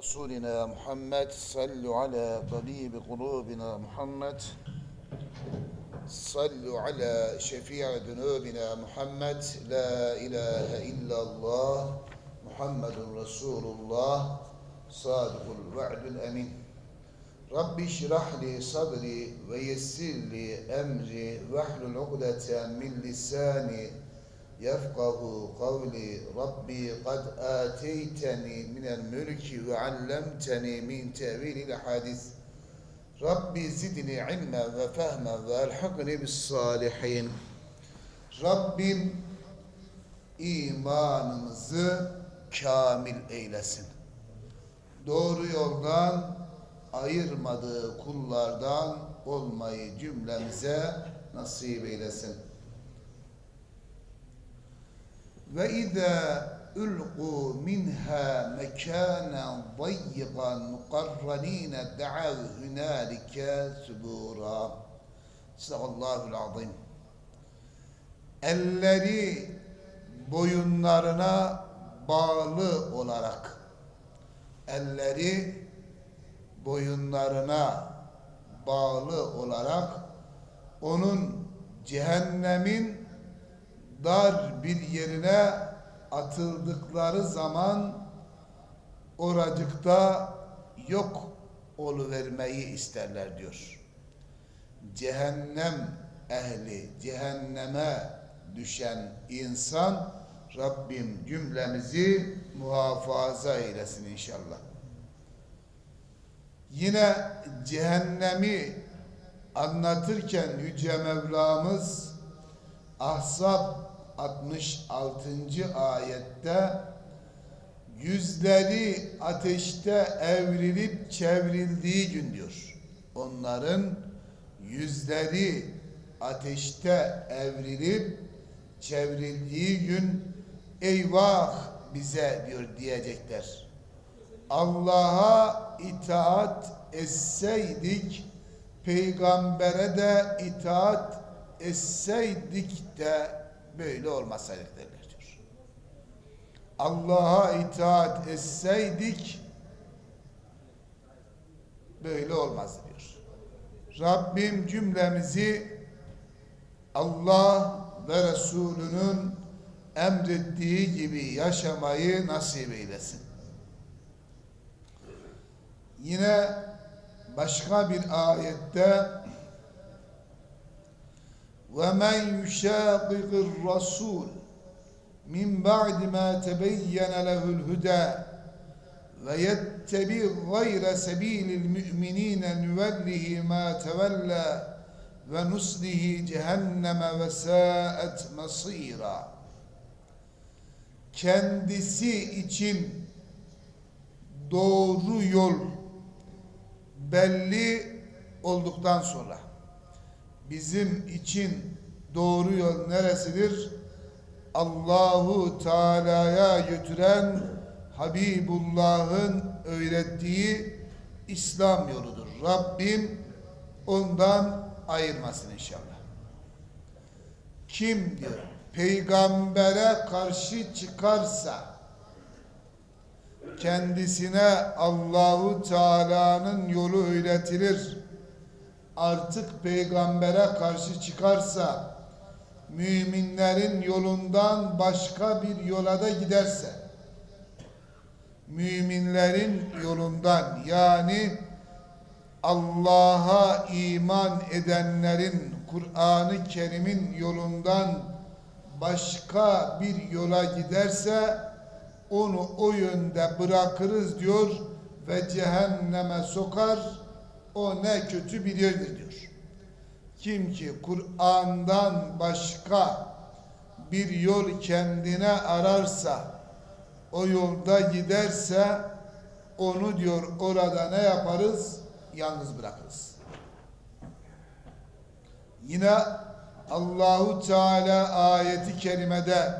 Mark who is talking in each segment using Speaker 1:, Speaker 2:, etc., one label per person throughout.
Speaker 1: رسولنا محمد صلوا على طبيب قلوبنا محمد. صلوا على شفيع ذنوبنا محمد. لا إله إلا الله محمد رسول الله صادق الوعد الأمين. رب اشرح لي صدري ويسر لي أمري واحلل عقدة من لساني يفقه قولي ربي قد آتيتني من الملك وعلمتني من تأويل الأحاديث ربي زدني علما وفهما والحقني بالصالحين Rabbim imanımızı kamil eylesin. Doğru yoldan ayırmadığı kullardan olmayı cümlemize nasip eylesin. Ve izâ ulqu minha mekânen dayyigan mukarranîne da'av hünâlike subûrâ. Sadakallâhul azim. Elleri boyunlarına bağlı olarak elleri boyunlarına bağlı olarak onun cehennemin dar bir yerine atıldıkları zaman oracıkta yok oluvermeyi isterler diyor. Cehennem ehli, cehenneme düşen insan Rabbim cümlemizi muhafaza eylesin inşallah. Yine cehennemi anlatırken Yüce Mevlamız Ahzab 66. ayette yüzleri ateşte evrilip çevrildiği gün diyor. Onların yüzleri ateşte evrilip çevrildiği gün eyvah bize diyor diyecekler. Allah'a itaat etseydik peygambere de itaat etseydik de böyle olmasaydık derler diyor. Allah'a itaat etseydik böyle olmaz diyor. Rabbim cümlemizi Allah ve Resulünün emrettiği gibi yaşamayı nasip eylesin. Yine başka bir ayette وَمَنْ يُشَاقِقِ الرَّسُولِ مِنْ بَعْدِ مَا تَبَيَّنَ لَهُ الْهُدَى وَيَتَّبِعْ غَيْرَ سَب۪يلِ الْمُؤْمِنِينَ نُوَلِّهِ مَا تَوَلَّى وَنُسْلِهِ جَهَنَّمَ وَسَاءَتْ مَصِيرًا Kendisi için doğru yol belli olduktan sonra bizim için doğru yol neresidir? Allahu Teala'ya götüren Habibullah'ın öğrettiği İslam yoludur. Rabbim ondan ayırmasın inşallah. Kim diyor? Peygambere karşı çıkarsa kendisine Allahu Teala'nın yolu öğretilir. Artık peygambere karşı çıkarsa müminlerin yolundan başka bir yola da giderse müminlerin yolundan yani Allah'a iman edenlerin Kur'an-ı Kerim'in yolundan başka bir yola giderse onu o yönde bırakırız diyor ve cehenneme sokar o ne kötü bir yerdir diyor. Kim ki Kur'an'dan başka bir yol kendine ararsa o yolda giderse onu diyor orada ne yaparız? Yalnız bırakırız. Yine Allahu Teala ayeti kerimede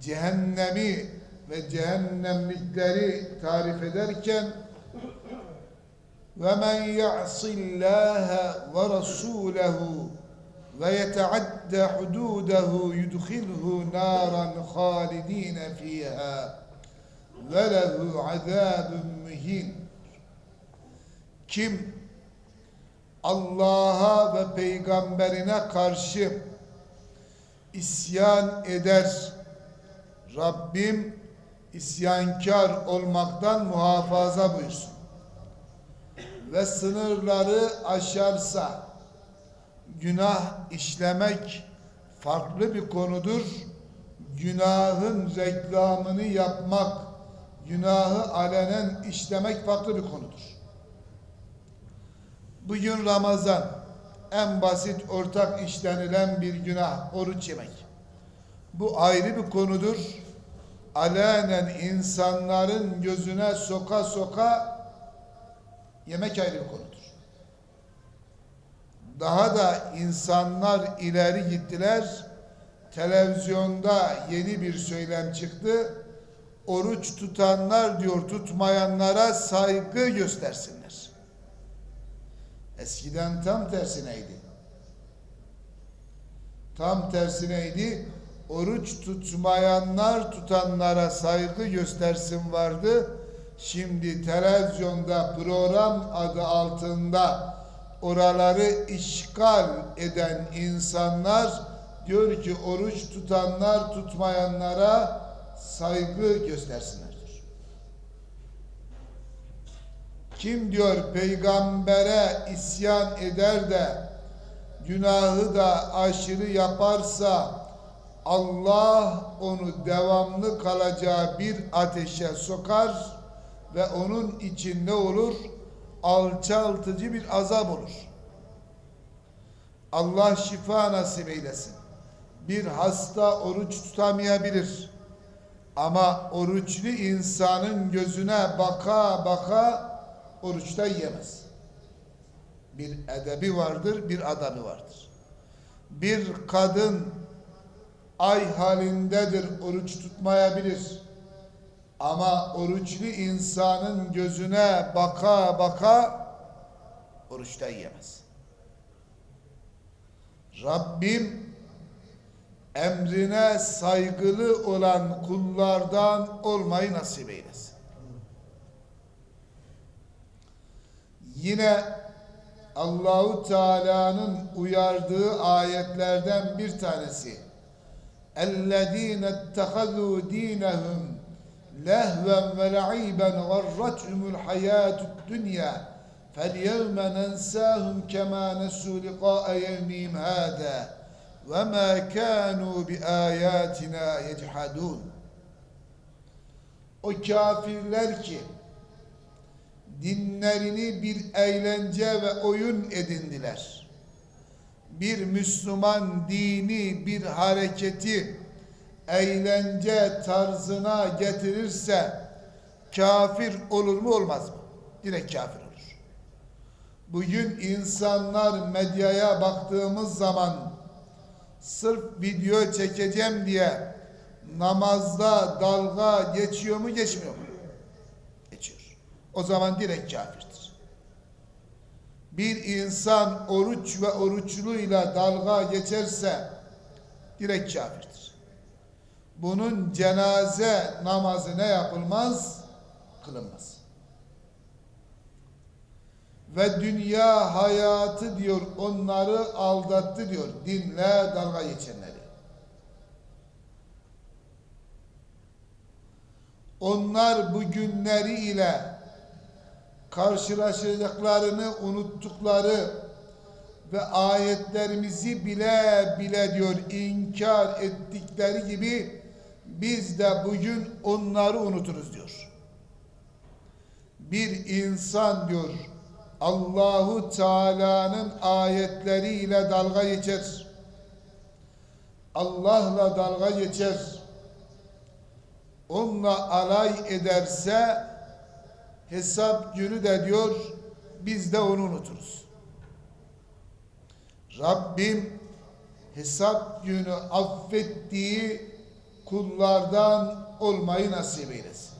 Speaker 1: cehennemi ve cehennemlikleri tarif ederken ve rasulehu ve yeta'adde hududehu yudkhilhu naran halidine fiha ve lehu azabun muhin. Kim Allah'a ve peygamberine karşı isyan eder. Rabbim isyankar olmaktan muhafaza buyursun. Ve sınırları aşarsa günah işlemek farklı bir konudur. Günahın reklamını yapmak, günahı alenen işlemek farklı bir konudur. Bugün Ramazan en basit ortak işlenilen bir günah oruç yemek. Bu ayrı bir konudur. Alenen insanların gözüne soka soka yemek ayrı bir konudur. Daha da insanlar ileri gittiler. Televizyonda yeni bir söylem çıktı. Oruç tutanlar diyor tutmayanlara saygı göstersinler. Eskiden tam tersineydi. Tam tersineydi. Oruç tutmayanlar tutanlara saygı göstersin vardı. Şimdi televizyonda program adı altında oraları işgal eden insanlar diyor ki oruç tutanlar tutmayanlara saygı göstersinler. diyor. Kim diyor peygambere isyan eder de günahı da aşırı yaparsa Allah onu devamlı kalacağı bir ateşe sokar ve onun için ne olur? Alçaltıcı bir azap olur. Allah şifa nasip eylesin. Bir hasta oruç tutamayabilir. Ama oruçlu insanın gözüne baka baka oruçta yiyemez. Bir edebi vardır, bir adabı vardır. Bir kadın ay halindedir, oruç tutmayabilir. Ama oruçlu insanın gözüne baka baka oruçta yiyemez. Rabbim emrine saygılı olan kullardan olmayı nasip eylesin. Yine Allahu Teala'nın uyardığı ayetlerden bir tanesi. اَلَّذ۪ينَ اتَّخَذُوا د۪ينَهُمْ لَهْوًا وَلَعِيبًا غَرَّتْهُمُ الْحَيَاةُ الدُّنْيَا فَالْيَوْمَ نَنْسَاهُمْ كَمَا نَسُوا لِقَاءَ يَوْمِهِمْ هَذَا وَمَا كَانُوا بِآيَاتِنَا يَجْحَدُونَ O kafirler ki dinlerini bir eğlence ve oyun edindiler. Bir Müslüman dini bir hareketi eğlence tarzına getirirse kafir olur mu olmaz mı? Direkt kafir olur. Bugün insanlar medyaya baktığımız zaman sırf video çekeceğim diye namazda dalga geçiyor mu geçmiyor mu? Geçiyor. O zaman direkt kafirdir. Bir insan oruç ve oruçluyla dalga geçerse direkt kafirdir. Bunun cenaze namazı ne yapılmaz? Kılınmaz. Ve dünya hayatı diyor onları aldattı diyor dinle dalga geçenleri. Onlar bu günleri ile karşılaşacaklarını unuttukları ve ayetlerimizi bile bile diyor inkar ettikleri gibi biz de bugün onları unuturuz diyor. Bir insan diyor Allahu Teala'nın ayetleriyle dalga geçer. Allah'la dalga geçer. Onunla alay ederse hesap günü de diyor biz de onu unuturuz. Rabbim hesap günü affettiği kullardan olmayı nasip eylesin.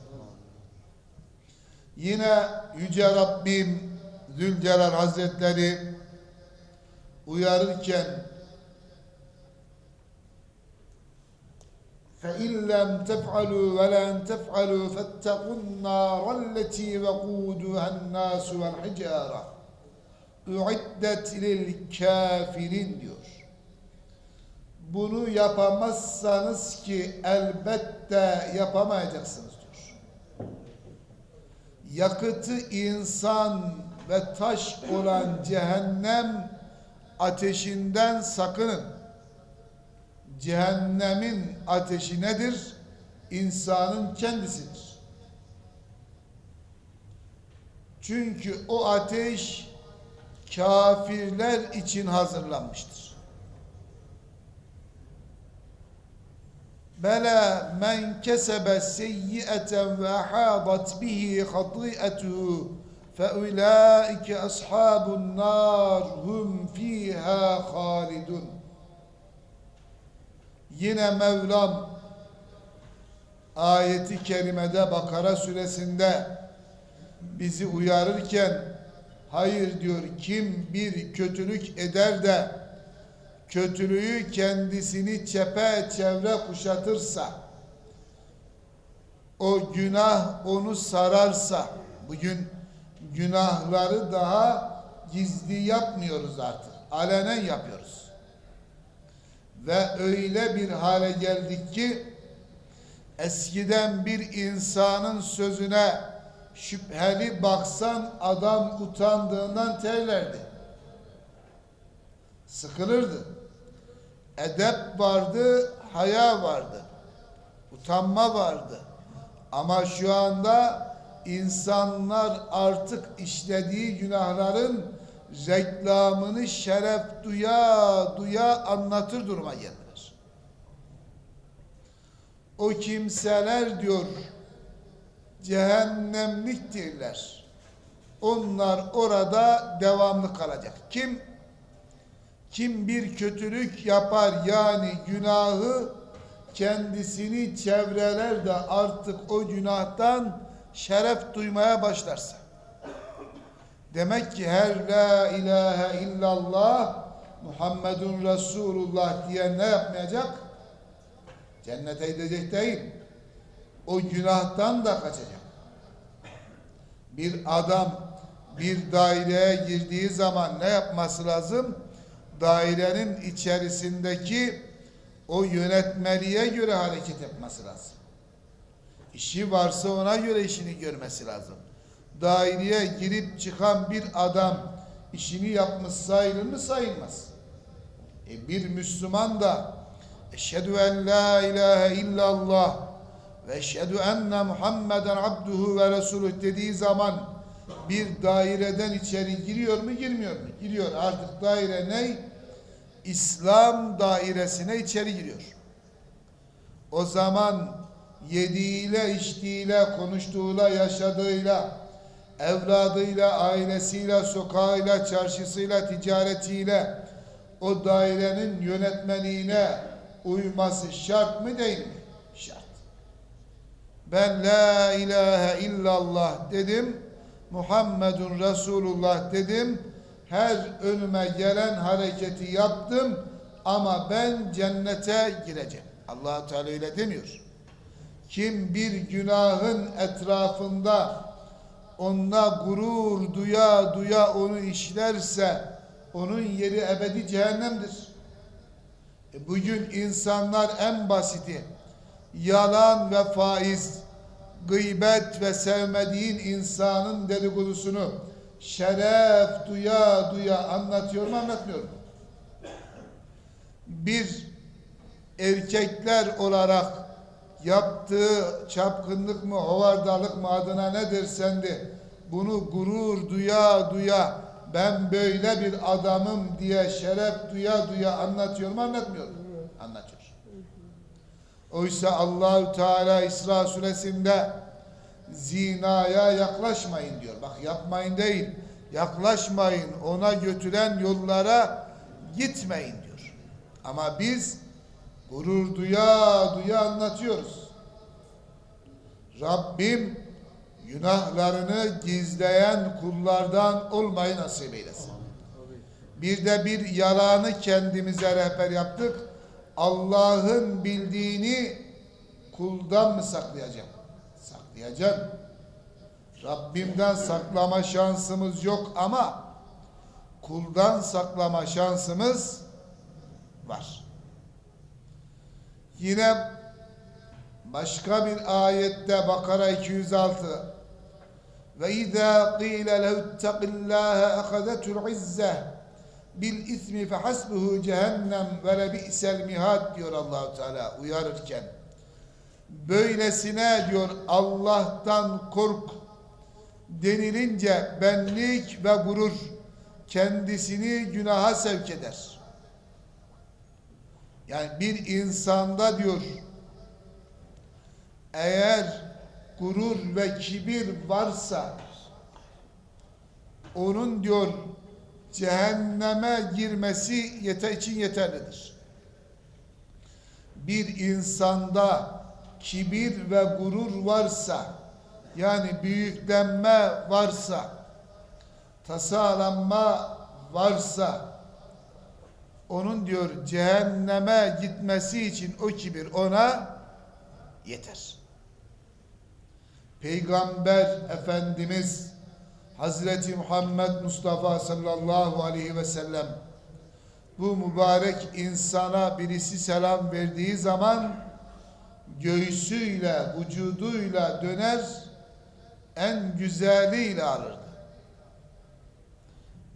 Speaker 1: Yine Yüce Rabbim Zülcelal Hazretleri uyarırken فإن لم تفعلوا ولن تفعلوا فاتقوا النار التي وقودها الناس والحجارة أعدت للكافرين diyor. Bunu yapamazsanız ki elbette yapamayacaksınız diyor. Yakıtı insan ve taş olan cehennem ateşinden sakının. Cehennemin ateşi nedir? İnsanın kendisidir. Çünkü o ateş kafirler için hazırlanmıştır. Bela men kesebe seyyi'eten ve ahadat bihi hati'etuhu ulaike ashabun nar hum fiha halidun. Yine Mevlam ayeti kerimede Bakara suresinde bizi uyarırken hayır diyor kim bir kötülük eder de kötülüğü kendisini çepeçevre kuşatırsa o günah onu sararsa bugün günahları daha gizli yapmıyoruz artık alenen yapıyoruz ve öyle bir hale geldik ki eskiden bir insanın sözüne şüpheli baksan adam utandığından terlerdi. Sıkılırdı. Edep vardı, haya vardı. Utanma vardı. Ama şu anda insanlar artık işlediği günahların reklamını şeref duya duya anlatır duruma geldiler. O kimseler diyor cehennemliktirler. Onlar orada devamlı kalacak. Kim? Kim bir kötülük yapar yani günahı kendisini çevreler de artık o günahtan şeref duymaya başlarsa. Demek ki her la ilahe illallah Muhammedun Resulullah diyen ne yapmayacak? Cennete gidecek değil. O günahtan da kaçacak. Bir adam bir daireye girdiği zaman ne yapması lazım? Dairenin içerisindeki o yönetmeliğe göre hareket etmesi lazım. İşi varsa ona göre işini görmesi lazım daireye girip çıkan bir adam işini yapmış sayılır mı sayılmaz. E bir Müslüman da eşhedü en la ilahe illallah ve eşhedü enne Muhammeden abduhu ve resuluh dediği zaman bir daireden içeri giriyor mu girmiyor mu? Giriyor. Artık daire ne? İslam dairesine içeri giriyor. O zaman yediğiyle, içtiğiyle, konuştuğuyla, yaşadığıyla, evladıyla, ailesiyle, sokağıyla, çarşısıyla, ticaretiyle o dairenin yönetmeliğine uyması şart mı değil mi? Şart. Ben la ilahe illallah dedim. Muhammedun Resulullah dedim. Her önüme gelen hareketi yaptım ama ben cennete gireceğim. allah Teala öyle demiyor. Kim bir günahın etrafında onunla gurur duya duya onu işlerse onun yeri ebedi cehennemdir. E bugün insanlar en basiti yalan ve faiz, gıybet ve sevmediğin insanın dedikodusunu şeref duya duya anlatıyor mu anlatmıyor? Bir erkekler olarak yaptığı çapkınlık mı, hovardalık mı adına ne dersen de bunu gurur duya duya ben böyle bir adamım diye şeref duya duya anlatıyor mu anlatmıyor mu? Anlatıyor. Oysa Allahü Teala İsra suresinde zinaya yaklaşmayın diyor. Bak yapmayın değil. Yaklaşmayın. Ona götüren yollara gitmeyin diyor. Ama biz gurur duya duya anlatıyoruz. Rabbim günahlarını gizleyen kullardan olmayı nasip eylesin. Bir de bir yalanı kendimize rehber yaptık. Allah'ın bildiğini kuldan mı saklayacağım? Saklayacağım. Rabbimden saklama şansımız yok ama kuldan saklama şansımız var. Yine başka bir ayette Bakara 206 ve izâ qîle lehuttaqillâhe ahadetul izze bil ismi fehasbuhu cehennem ve lebi'sel mihad diyor Allahu Teala uyarırken böylesine diyor Allah'tan kork denilince benlik ve gurur kendisini günaha sevk eder. Yani bir insanda diyor eğer gurur ve kibir varsa onun diyor cehenneme girmesi yeter için yeterlidir. Bir insanda kibir ve gurur varsa yani büyüklenme varsa tasalanma varsa onun diyor cehenneme gitmesi için o kibir ona yeter. Peygamber Efendimiz Hazreti Muhammed Mustafa sallallahu aleyhi ve sellem bu mübarek insana birisi selam verdiği zaman göğsüyle, vücuduyla döner en güzeliyle alırdı.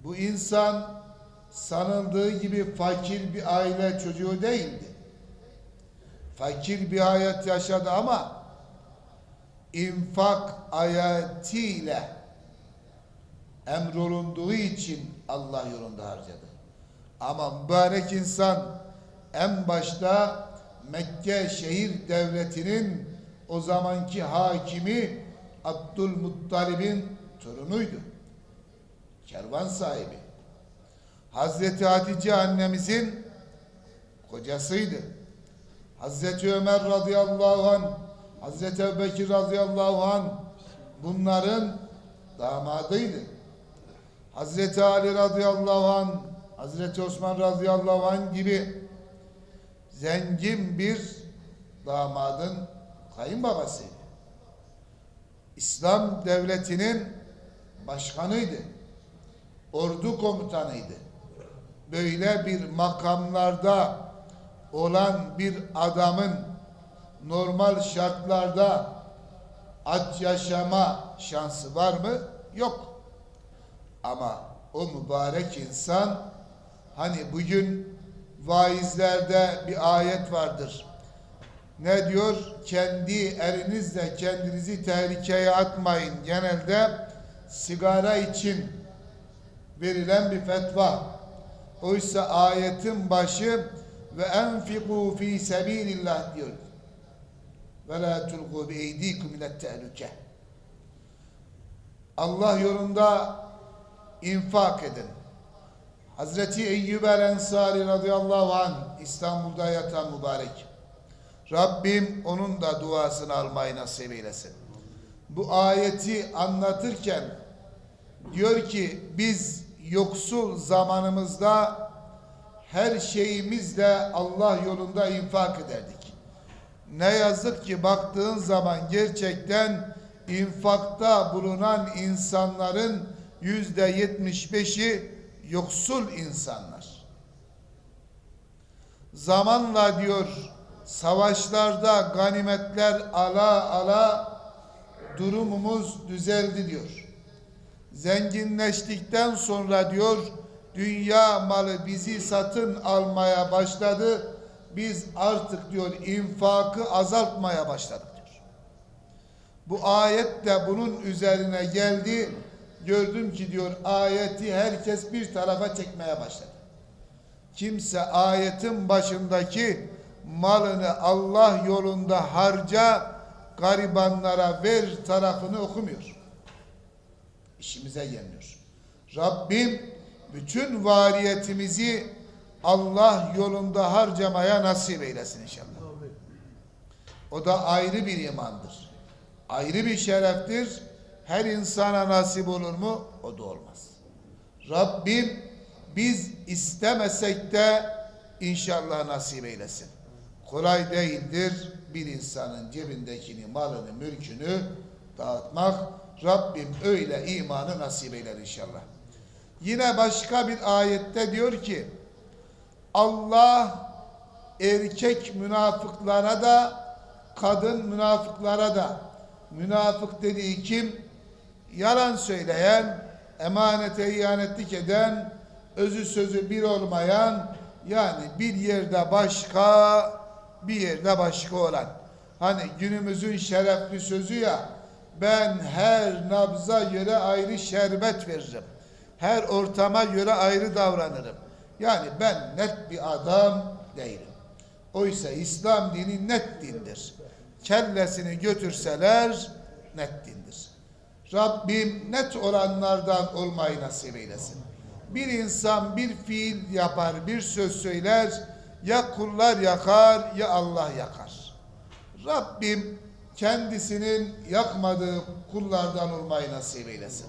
Speaker 1: Bu insan sanıldığı gibi fakir bir aile çocuğu değildi. Fakir bir hayat yaşadı ama infak ayetiyle emrolunduğu için Allah yolunda harcadı. Ama mübarek insan en başta Mekke şehir devletinin o zamanki hakimi Abdülmuttalib'in torunuydu. Kervan sahibi. Hazreti Hatice annemizin kocasıydı. Hazreti Ömer radıyallahu an, Hazreti Ebubekir radıyallahu an bunların damadıydı. Hazreti Ali radıyallahu an, Hazreti Osman radıyallahu an gibi zengin bir damadın kayınbabasıydı. İslam devletinin başkanıydı. Ordu komutanıydı. Böyle bir makamlarda olan bir adamın normal şartlarda aç yaşama şansı var mı? Yok. Ama o mübarek insan hani bugün vaizlerde bir ayet vardır. Ne diyor? Kendi elinizle kendinizi tehlikeye atmayın. Genelde sigara için verilen bir fetva. Oysa ayetin başı ve enfiku fi sebilillah diyor. Ve la tulqu bi eydikum ila tehlike. Allah yolunda infak edin. Hazreti Eyyub el Ensari radıyallahu anh İstanbul'da yatan mübarek. Rabbim onun da duasını almayı nasip eylesin. Bu ayeti anlatırken diyor ki biz yoksul zamanımızda her şeyimizle Allah yolunda infak ederdik. Ne yazık ki baktığın zaman gerçekten infakta bulunan insanların yüzde yetmiş beşi yoksul insanlar. Zamanla diyor savaşlarda ganimetler ala ala durumumuz düzeldi diyor. Zenginleştikten sonra diyor dünya malı bizi satın almaya başladı. Biz artık diyor infakı azaltmaya başladık diyor. Bu ayet de bunun üzerine geldi. Gördüm ki diyor ayeti herkes bir tarafa çekmeye başladı. Kimse ayetin başındaki malını Allah yolunda harca, garibanlara ver tarafını okumuyor. İşimize gelmiyor. Rabbim bütün variyetimizi Allah yolunda harcamaya nasip eylesin inşallah. O da ayrı bir imandır. Ayrı bir şereftir. Her insana nasip olur mu? O da olmaz. Rabbim biz istemesek de inşallah nasip eylesin. Kolay değildir. bir insanın cebindekini, malını, mülkünü dağıtmak. Rabbim öyle imanı nasip eyler inşallah. Yine başka bir ayette diyor ki Allah erkek münafıklara da kadın münafıklara da münafık dediği kim? Yalan söyleyen, emanete ihanetlik eden, özü sözü bir olmayan yani bir yerde başka bir yerde başka olan. Hani günümüzün şerefli sözü ya ben her nabza göre ayrı şerbet veririm. Her ortama göre ayrı davranırım. Yani ben net bir adam değilim. Oysa İslam dini net dindir. Kellesini götürseler net dindir. Rabbim net olanlardan olmayı nasip eylesin. Bir insan bir fiil yapar, bir söz söyler, ya kullar yakar ya Allah yakar. Rabbim kendisinin yakmadığı kullardan olmayı nasip eylesin.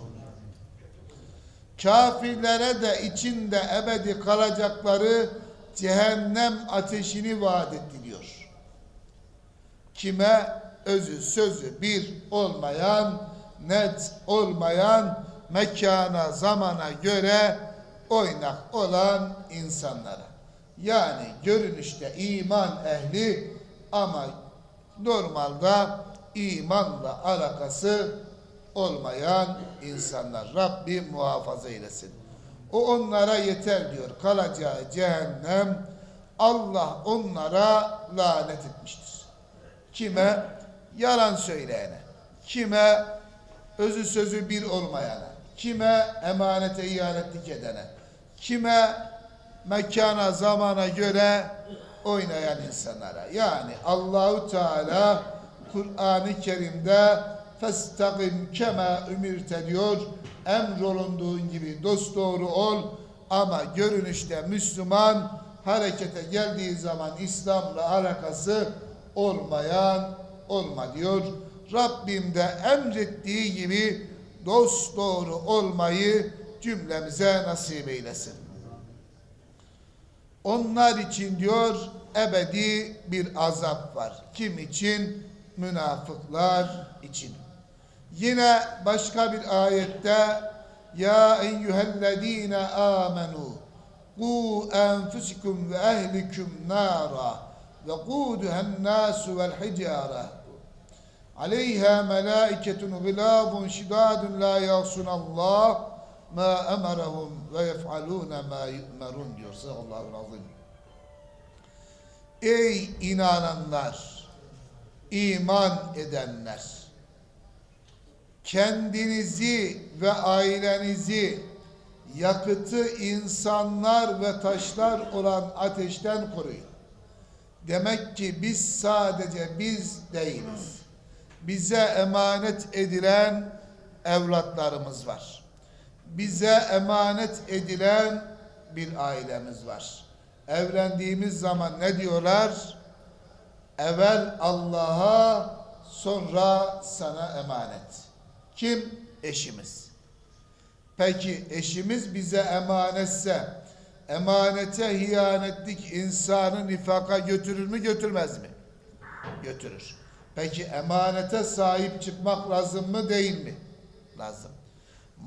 Speaker 1: Kafirlere de içinde ebedi kalacakları cehennem ateşini vaat etti. Kime özü sözü bir olmayan, net olmayan, mekana zamana göre oynak olan insanlara. Yani görünüşte iman ehli ama normalde imanla alakası olmayan insanlar. Rabbim muhafaza eylesin. O onlara yeter diyor. Kalacağı cehennem Allah onlara lanet etmiştir. Kime? Yalan söyleyene. Kime? Özü sözü bir olmayana. Kime? Emanete ihanetlik edene. Kime? Mekana zamana göre oynayan insanlara. Yani Allahu Teala Kur'an-ı Kerim'de festakim kema ümirte diyor. Emrolunduğun gibi dost doğru ol ama görünüşte Müslüman harekete geldiği zaman İslam'la alakası olmayan olma diyor. Rabbim de emrettiği gibi dost doğru olmayı cümlemize nasip eylesin. Onlar için diyor ebedi bir azap var. Kim için? Münafıklar için. Yine başka bir ayette Ya eyyühellezine amenu Ku enfusikum ve ehlikum nara ve kuduhen nasu vel hicare aleyha melaiketun gılabun şidadun la yasunallah ma emarahum ve yef'alune ma yu'merun diyor sallallahu azim. Ey inananlar, iman edenler, kendinizi ve ailenizi yakıtı insanlar ve taşlar olan ateşten koruyun. Demek ki biz sadece biz değiliz. Bize emanet edilen evlatlarımız var. Bize emanet edilen bir ailemiz var. Evlendiğimiz zaman ne diyorlar? Evvel Allah'a sonra sana emanet. Kim? Eşimiz. Peki eşimiz bize emanetse emanete hiyanetlik insanı nifaka götürür mü götürmez mi? Götürür. Peki emanete sahip çıkmak lazım mı değil mi? Lazım.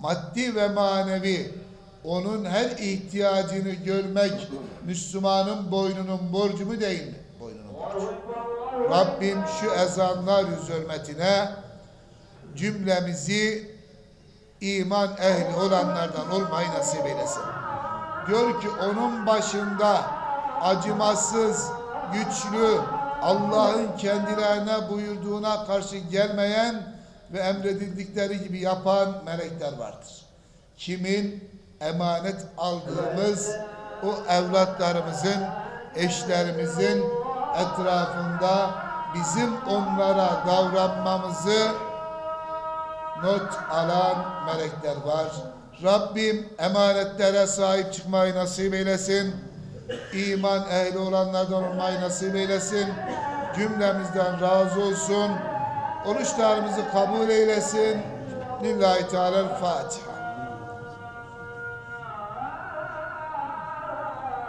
Speaker 1: Maddi ve manevi onun her ihtiyacını görmek Müslümanın boynunun borcu mu değil mi? Boynunun borcu. Rabbim şu ezanlar yüz hürmetine cümlemizi iman ehli olanlardan olmayı nasip eylesin. Diyor ki onun başında acımasız, güçlü, Allah'ın kendilerine buyurduğuna karşı gelmeyen ve emredildikleri gibi yapan melekler vardır. Kimin emanet aldığımız o evlatlarımızın, eşlerimizin etrafında bizim onlara davranmamızı not alan melekler var. Rabbim emanetlere sahip çıkmayı nasip eylesin. İman ehli olanlardan olmayı nasip eylesin. Cümlemizden razı olsun. Oruçlarımızı kabul eylesin. Lillahi Teala Fatiha.